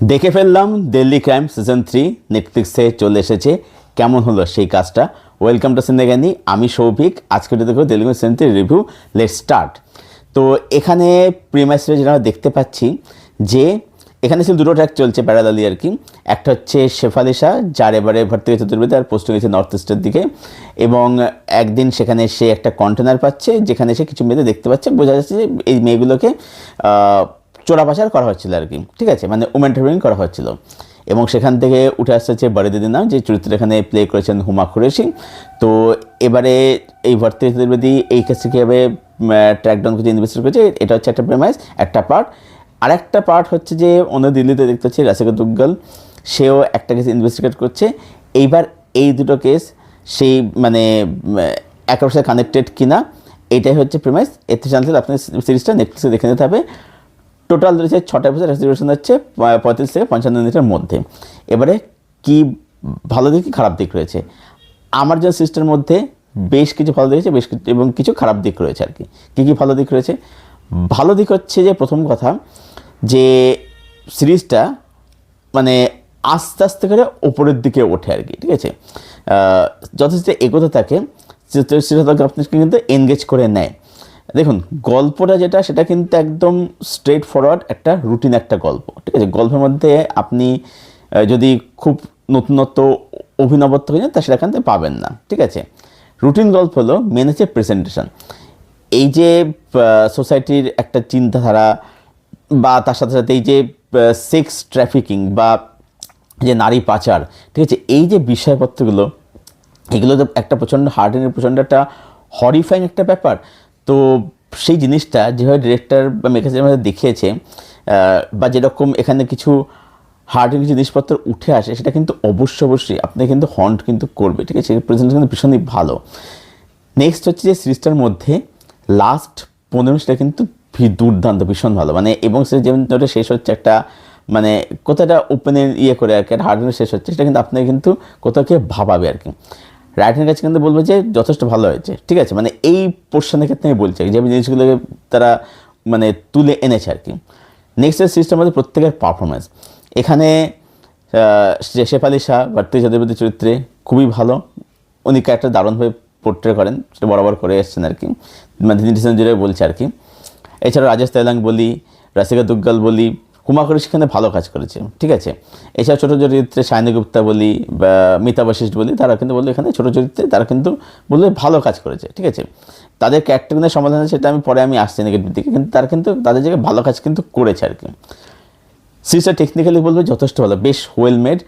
দেখে ফেললাম Delhi crime season three নেটফ্লিক্সে চলে এসেছে। কেমন হলো সেই কাজটা? ওয়েলকাম টু সিন্দেগানি আমি সৌভিক। আজকে দেখো Delhi crime season three review let start তো এখানে প্রিমাইসে যেটা আমরা দেখতে পাচ্ছি, যে এখানে ছিল দুটো ট্র্যাক চলছে প্যারালালি আর কি। একটা হচ্ছে শেফালিশা যার এবারে ভর্তি হয়েছে চতুর্বেদে আর পোস্ট হয়েছে নর্থ ইস্টের দিকে। এবং একদিন সেখানে সে একটা কন্টেনার পাচ্ছে, যেখানে সে কিছু মেয়েদের দেখতে পাচ্ছে। বোঝা যাচ্ছে যে এই মেয়েগুলোকে আহ, চোরা পাচার করা হচ্ছিল আর কি ঠিক আছে? মানে উমেন ট্রাফিকিং করা হচ্ছিল। এবং সেখান থেকে উঠে আসছে হচ্ছে বড়ে দিদি নাম যে চরিত্র এখানে প্লে করেছেন হুমা কুরেশি তো এবারে এই ভর্তি চতুর্বেদী এই কেসটি কীভাবে ট্র্যাকডাউন করে ইনভেস্ট করেছে এটা হচ্ছে একটা প্রেমাইজ একটা পার্ট আরেকটা পার্ট হচ্ছে যে অন্য দিল্লিতে দেখতে পাচ্ছি রাসিকা দুগ্গল সেও একটা কেস ইনভেস্টিগেট করছে। এইবার এই দুটো কেস সেই মানে একের সাথে কানেক্টেড কিনা এটাই হচ্ছে প্রেমাইজ এতে জানতে আপনার সিরিজটা নেটফ্লিক্সে দেখে নিতে হবে। টোটাল রয়েছে ছটা এপিসোড রেজিস্ট্রেশন হচ্ছে পঁয়ত্রিশ থেকে পঞ্চান্ন মিনিটের মধ্যে এবারে কি ভালো দিক কি খারাপ দিক রয়েছে আমার যে সিস্টেমের মধ্যে বেশ কিছু ভালো দিক আছে বেশ কিছু এবং কিছু খারাপ দিক রয়েছে আর কি কী কী ভালো দিক রয়েছে ভালো দিক হচ্ছে যে প্রথম কথা যে সিরিজটা মানে আস্তে আস্তে করে ওপরের দিকে ওঠে আর কি ঠিক আছে যথেষ্ট এগোতে থাকে সে- সেটা কিন্তু এনগেজ করে নেয় দেখুন, গল্পটা যেটা, সেটা কিন্তু একদম স্ট্রেট ফরওয়ার্ড একটা রুটিন একটা গল্প, ঠিক আছে? গল্পের মধ্যে আপনি যদি খুব নতুনত্ব, অভিনবত্ব হয়ে যান, তা সেটা থেকে পাবেন না, ঠিক আছে? রুটিন গল্প হলো মেন হচ্ছে প্রেজেন্টেশন এই যে সোসাইটির একটা চিন্তাধারা বা তার সাথে সাথে এই যে সেক্স ট্রাফিকিং বা যে নারী পাচার, ঠিক আছে? এই যে বিষয়পত্রগুলো, এগুলো তো একটা প্রচণ্ড হার্ডেনের প্রচণ্ড একটা হরিফাইং একটা ব্যাপার। তো সেই জিনিসটা যেভাবে ডিরেক্টর বা মেকাসের মধ্যে দেখিয়েছে বা যেরকম এখানে কিছু হার্ডের কিছু জিনিসপত্র উঠে আসে, সেটা কিন্তু অবশ্যই অবশ্যই আপনি কিন্তু হন্ট কিন্তু করবে, ঠিক আছে? প্রেজেন্টেশন কিন্তু ভীষণই ভালো। নেক্সট হচ্ছে যে সিরিজটার মধ্যে লাস্ট পনেরো মিনিটটা কিন্তু দুর্দান্ত, ভীষণ ভালো। মানে এবং সে যেমন ওটা শেষ হচ্ছে একটা মানে কোথাটা ওপেনের ইয়ে করে আর কি একটা হার্ডওয়ার শেষ হচ্ছে, সেটা কিন্তু আপনাকে কিন্তু কোথাও কে ভাবাবে আর কি। রাইটারের কাছে কিন্তু বলব যে যথেষ্ট ভালো হয়েছে। ঠিক আছে? মানে এই পোর্শনের ক্ষেত্রে আমি বলছি যে জিনিসগুলোকে তারা মানে তুলে এনেছে আর কি। নেক্সট সিস্টেম হচ্ছে প্রত্যেকের পারফরমেন্স এখানে শেফালি শাহ ভারতী চতুর্বেদী চরিত্রে খুবই ভালো। উনি ক্যারেক্টার দারুণভাবে পোর্ট্রে করেন, সেটা বরাবর করে এসছেন আর কি। মানে তিনি বলছে আর কি। এছাড়া রাজেশ তেলাং বলি রাসিকা দুগ্গাল বলি হুমা করি সেখানে ভালো কাজ করেছে, ঠিক আছে? এছাড়া ছোটো চরিত্রে সায়নী গুপ্তা বলি বা মিতা বশিষ্ঠ বলি, তারা কিন্তু বলল এখানে ছোটো চরিত্রে তারা কিন্তু বলল ভালো কাজ করেছে, ঠিক আছে? তাদের ক্যারেক্টার সমাধান সেটা আমি পরে আমি আসছি নেগেটিভ দিকে, কিন্তু তারা কিন্তু তাদের জায়গায় ভালো কাজ কিন্তু করেছে আর কি। সিরিজটা টেকনিক্যালি বলব যথেষ্ট ভালো, বেশ ওয়েল মেড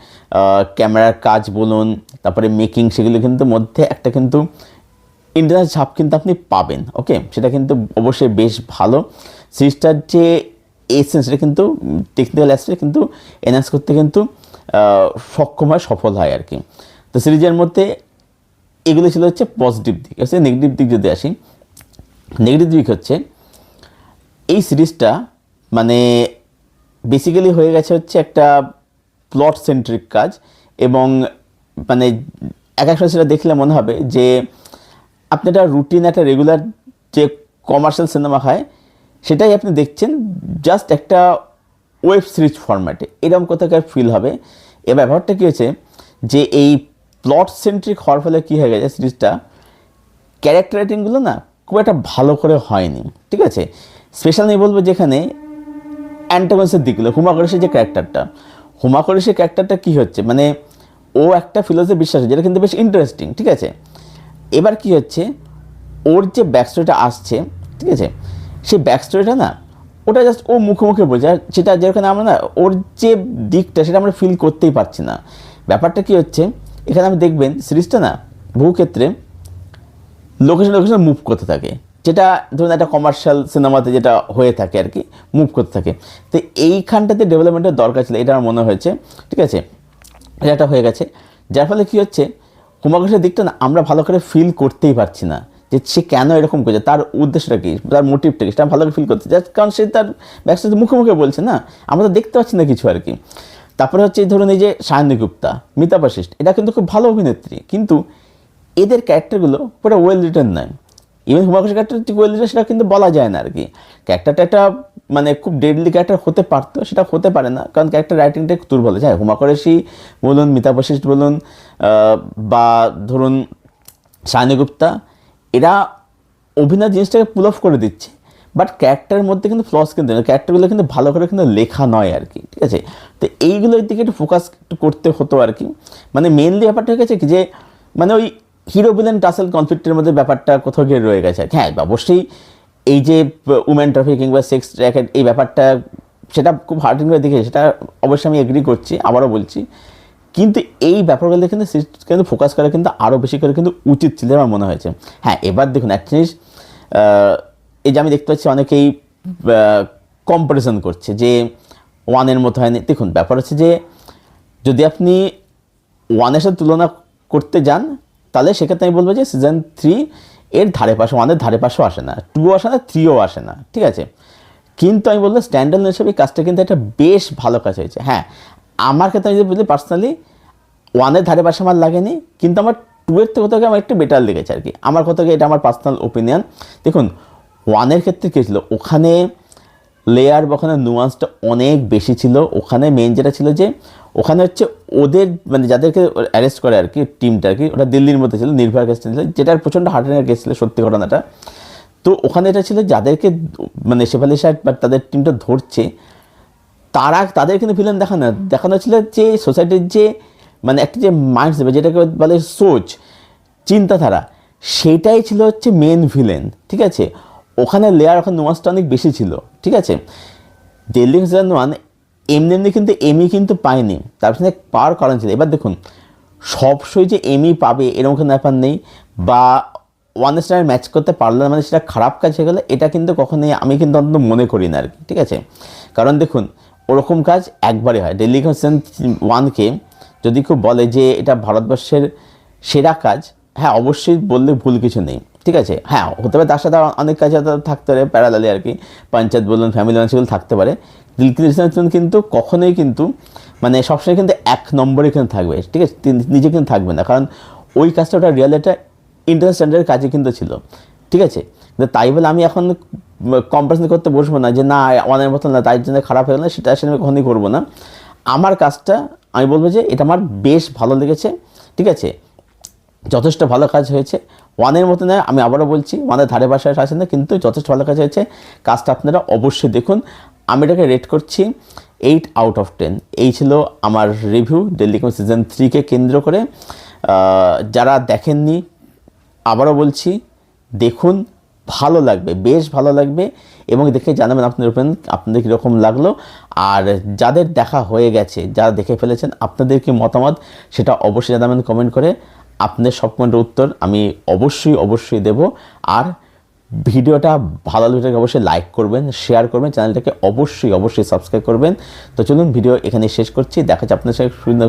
ক্যামেরার কাজ বলুন, তারপরে মেকিং সেগুলো কিন্তু মধ্যে একটা কিন্তু ইন্টারনাল ছাপ কিন্তু আপনি পাবেন ওকে সেটা কিন্তু অবশ্যই বেশ ভালো। সিরিজটার যে এসেন্স সেন্সটা কিন্তু টেকনিক্যাল অ্যাসপেক্ট কিন্তু এনহান্স করতে কিন্তু সক্ষম হয়, সফল হয় আর কি। তো সিরিজের মধ্যে এগুলো ছিল হচ্ছে পজিটিভ দিক। হচ্ছে নেগেটিভ দিক যদি আসি নেগেটিভ দিক হচ্ছে, এই সিরিজটা মানে বেসিক্যালি হয়ে গেছে হচ্ছে একটা প্লট সেন্ট্রিক কাজ এবং মানে এক এক সেটা দেখলে মনে হবে যে, আপনি একটা রুটিন একটা রেগুলার যে কমার্শিয়াল সিনেমা হয় সেটাই আপনি দেখছেন জাস্ট একটা ওয়েব সিরিজ ফরম্যাটে এরকম কোথাকার ফিল হবে। এ ব্যাপারটা কী হয়েছে যে, এই প্লট সেন্ট্রিক হওয়ার ফলে কী হয়ে গেছে সিরিজটা ক্যারেক্টার রাইটিংগুলো না খুব একটা ভালো করে হয়নি, ঠিক আছে? স্পেশাল আমি বলব যেখানে অ্যান্টাগনিস্টের দিকগুলো, হুমা করেশের যে ক্যারেক্টারটা হুমা করেশের ক্যারেক্টারটা কী হচ্ছে? মানে ও একটা ফিলোসফি বিশ্বাস যেটা কিন্তু বেশ ইন্টারেস্টিং ঠিক আছে? এবার কি হচ্ছে? ওর যে ব্যাকস্টোরিটা আসছে, ঠিক আছে? সেই ব্যাকস্টোরিটা না, ওটা জাস্ট ও মুখে মুখে আর সেটা যেখানে আমরা না, ওর যে দিকটা সেটা আমরা ফিল করতেই পারছি না। ব্যাপারটা কি হচ্ছে, এখানে আপনি দেখবেন সিরিজটা না, বহু ক্ষেত্রে লোকেশন লোকেশন মুভ করতে থাকে। যেটা ধরুন একটা কমার্শিয়াল সিনেমাতে যেটা হয়ে থাকে আর কি মুভ করতে থাকে। তো এইখানটাতে ডেভেলপমেন্টের দরকার ছিল, এটা আমার মনে হয়েছে, ঠিক আছে? এটা হয়ে গেছে। যার ফলে কী হচ্ছে হুমাকাশের দিকটা না, আমরা ভালো করে ফিল করতেই পারছি না। যে সে কেন এরকম করছে? তার উদ্দেশ্যটা কি? তার মোটিভটা কি? সেটা ভালো ফিল করতে যার কারণ সে তার ব্যাকসাথে মুখে মুখে বলছে, না? আমরা তো দেখতে পাচ্ছি না কিছু আর কি। তারপরে হচ্ছে ধরুন এই যে সায়নী গুপ্তা, মিতা বশিষ্ঠ এটা কিন্তু খুব ভালো অভিনেত্রী। কিন্তু এদের ক্যারেক্টারগুলো পুরো ওয়েল রিটার্ন নয়। ইভেন হুমাকুশ ক্যারেক্টার যে কোয়েলিটা সেটা কিন্তু বলা যায় না আর কি। ক্যারেক্টারটা একটা মানে খুব ডেডলি ক্যারেক্টার হতে পারতো, সেটা হতে পারে না। কারণ ক্যারেক্টার রাইটিংটা একটু দুর্বল। যায় হুমাকরেশি বলুন, মিতা বশিষ্ঠ বলুন বা ধরুন সায়নী গুপ্তা এরা অভিনয় জিনিসটাকে পুল অফ করে দিচ্ছে। বাট ক্যারেক্টারের মধ্যে কিন্তু ফ্লস কিন্তু ক্যারেক্টারগুলো কিন্তু ভালো করে কিন্তু লেখা নয় আর কি, ঠিক আছে? তো এইগুলোর দিকে একটু ফোকাস একটু করতে হতো আর কি। মানে মেনলি ব্যাপারটা হয়ে গেছে কি যে মানে ওই হিরো ভিলেন টাসেল কনফ্লিক্টের মধ্যে ব্যাপারটা কোথাও গিয়ে রয়ে গেছে আর কি। হ্যাঁ অবশ্যই এই যে উমেন ট্রাফিক কিংবা সেক্স র্যাকেট এই ব্যাপারটা, সেটা খুব হার্টিং হয়ে দেখে সেটা অবশ্যই আমি এগ্রি করছি, আবারও বলছি। কিন্তু এই ব্যাপারগুলো কিন্তু কিন্তু ফোকাস করা কিন্তু আরও বেশি করে কিন্তু উচিত ছিল আমার মনে হয়েছে। হ্যাঁ এবার দেখুন একটা জিনিস এই যে আমি দেখতে পাচ্ছি অনেকেই কম্পারিজন করছে যে ওয়ানের মতো হয়নি। দেখুন, ব্যাপার হচ্ছে যে যদি আপনি ওয়ানের সাথে তুলনা করতে যান, তাহলে সেক্ষেত্রে আমি বলব যে সিজন থ্রি এর ধারে পাশে ওয়ানের ধারে পাশেও আসে না। টুও আসে না থ্রিও আসে না, ঠিক আছে? কিন্তু আমি বলব স্ট্যান্ডার্ড হিসেবে এই কাজটা কিন্তু একটা বেশ ভালো কাজ হয়েছে। হ্যাঁ আমার ক্ষেত্রে আমি যদি বলি পার্সোনালি ওয়ানের ধারে পাশে আমার লাগেনি, কিন্তু আমার টু এর থেকে কোথাও আমার একটু বেটার লেগেছে আর কি। আমার কোথাও এটা আমার পার্সোনাল ওপিনিয়ন দেখুন, ওয়ানের ক্ষেত্রে কী ছিল ওখানে লেয়ার বা ওখানে নুয়ান্সটা অনেক বেশি ছিল। ওখানে মেন যেটা ছিল যে, ওখানে হচ্ছে ওদের মানে যাদেরকে অ্যারেস্ট করে আর কি টিমটা আর কি, ওটা দিল্লির মধ্যে ছিল, নির্ভয় কেস ছিল, যেটার প্রচণ্ড হার্টেনের কেস ছিল, সত্যি ঘটনাটা। তো ওখানে এটা ছিল, যাদেরকে মানে শেফালি সাহেব বা তাদের টিমটা ধরছে, তারা, তাদের কিন্তু ভিলেন দেখানো দেখানো ছিল যে সোসাইটির যে মানে একটা যে মাইন্ড যেটাকে বলে সোচ, চিন্তাধারা, সেটাই ছিল হচ্ছে মেন ভিলেন ঠিক আছে? ওখানে লেয়ার ওখানে নোয়াসটা অনেক বেশি ছিল, ঠিক আছে? দিল্লি সিজন ওয়ান এমনি এমনি কিন্তু এমই কিন্তু পায়নি, তার পিছনে পাওয়ার কারণ ছিল। এবার দেখুন, সবসময় যে এমই পাবে এরকম কোনো ব্যাপার নেই, বা ওয়ান স্টার ম্যাচ করতে পারলে না মানে সেটা খারাপ কাজ হয়ে গেলে, এটা কিন্তু কখনোই আমি কিন্তু অন্তত মনে করি না আর কি, ঠিক আছে? কারণ দেখুন, ওরকম কাজ একবারই হয়। ডেলি সিজন ওয়ানকে যদি কেউ বলে যে এটা ভারতবর্ষের সেরা কাজ হ্যাঁ অবশ্যই বললে ভুল কিছু নেই, ঠিক আছে? হ্যাঁ হতে পারে তার সাথে অনেক কাজ থাকতে পারে প্যারালালি আর কি, পঞ্চায়েত বলুন ফ্যামিলি ম্যান সেগুলো থাকতে পারে। দিলকি কিন্তু কখনোই কিন্তু মানে সবসময় কিন্তু এক নম্বরে কিন্তু থাকবে, ঠিক আছে? নিজে কিন্তু থাকবে না, কারণ ওই কাজটা ওটা রিয়েল একটা ইন্টারন্যাশনাল স্ট্যান্ডার্ডের কাজে কিন্তু ছিল, ঠিক আছে? তাই বলে আমি এখন কম্পারিজন করতে বসবো না যে না অনেক মতন না, তাই জন্য খারাপ হয়ে গেল সেটা আসলে আমি কখনোই করব না। আমার কাজটা আমি বলব যে এটা আমার বেশ ভালো লেগেছে, ঠিক আছে? যথেষ্ট ভালো কাজ হয়েছে। ওয়ানের মতো নয়, আমি আবারও বলছি, ওয়ানের ধারে বাসায় আসে না, কিন্তু যথেষ্ট ভালো কাজ হয়েছে। কাজটা আপনারা অবশ্যই দেখুন। আমি এটাকে রেট করছি এইট আউট অফ টেন এই ছিল আমার রিভিউ ডেলি কম সিজন থ্রিকে কেন্দ্র করে। যারা দেখেননি, আবারও বলছি, দেখুন, ভালো লাগবে, বেশ ভালো লাগবে। এবং দেখে জানাবেন আপনাদের ওপেন, আপনাদের কীরকম লাগল। আর যাদের দেখা হয়ে গেছে, যারা দেখে ফেলেছেন, আপনাদের কি মতামত, সেটা অবশ্যই জানাবেন কমেন্ট করে। আপনাদের সব কমেন্টের উত্তর আমি অবশ্যই অবশ্যই দেব। আর ভিডিওটা ভালো লাগলে অবশ্যই লাইক করবেন শেয়ার করবেন চ্যানেলটাকে অবশ্যই অবশ্যই সাবস্ক্রাইব করবেন। তো চলুন ভিডিও এখানে শেষ করছি। দেখা যাচ্ছে আপনাদের সাথে সুন্দর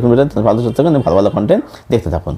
ভালো, সুস্থ ভালো ভালো কন্টেন্ট দেখতে থাকুন।